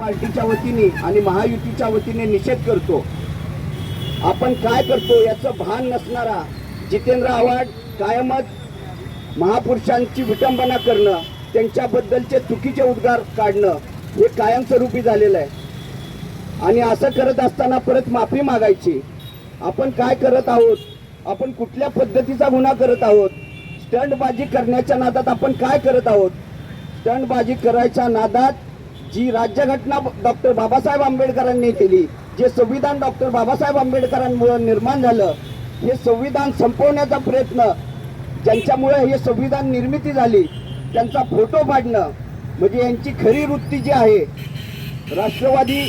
पार्टीच्या वतीने आणि महायुतीच्या वतीने निषेध करतो. आपण काय करतो याचं भान नसणारा जितेंद्र आव्हाड कायमच महापुरुषांची विटंबना करणं त्यांच्याबद्दलचे चुकीचे उद्गार काढणं हे कायमस्वरूपी झालेलं आहे. आणि असं करत असताना परत माफी मागायची. आपण काय करत आहोत? आपण कुठल्या पद्धतीचा गुन्हा करत आहोत? स्टंटबाजी करण्याच्या नादात आपण काय करत आहोत? स्टंटबाजी करायच्या नादात जी राज्यघटना डॉक्टर बाबासाहेब आंबेडकरांनी केली जे संविधान डॉक्टर बाबासाहेब आंबेडकरांमुळे निर्माण झालं हे संविधान संपवण्याचा प्रयत्न ज्यांच्यामुळे हे संविधान निर्मिती झाली त्यांचा फोटो पाडणं म्हणजे यांची खरी वृत्ती जी आहे राष्ट्रवादी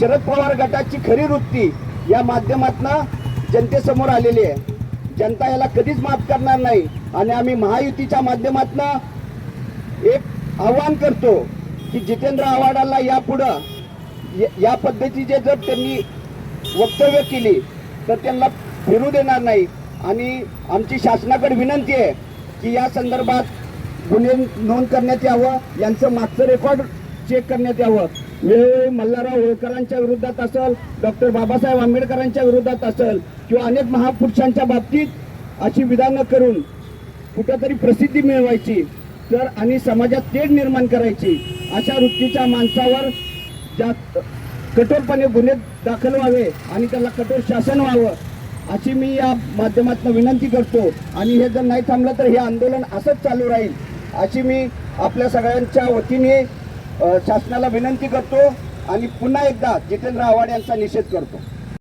शरद पवार गटाची खरी वृत्ती या माध्यमातनं जनतेसमोर आलेली आहे. जनता याला कधीच माफ करणार नाही. आणि आम्ही महायुतीच्या माध्यमातनं एक आव्हान करतो की जितेंद्र आव्हाडाला यापुढं या- या पद्धतीचे जर त्यांनी वक्तव्य केली तर त्यांना फिरू देणार नाही. आणि आमची शासनाकडे विनंती आहे की या संदर्भात गुन्हे नोंद करण्यात यावं यांचं मागचं रेकॉर्ड चेक करण्यात यावं. वेळोवेळी मल्हारराव होळकरांच्या विरोधात असेल डॉक्टर बाबासाहेब आंबेडकरांच्या विरोधात असेल किंवा अनेक महापुरुषांच्या बाबतीत अशी विधानं करून कुठंतरी प्रसिद्धी मिळवायची. तर आणि समाजात तेढ निर्माण करायची. अशा वृत्तीच्या माणसावर जास्त कठोरपणे गुन्हे दाखल व्हावे आणि त्याला कठोर शासन व्हावं अशी मी या माध्यमातून विनंती करतो. आणि हे जर नाही थांबलं तर हे आंदोलन असंच चालू राहील अशी मी आपल्या सगळ्यांच्या वतीने शासनाला विनंती करतो आणि पुन्हा एकदा जितेंद्र आव्हाड यांचा निषेध करतो.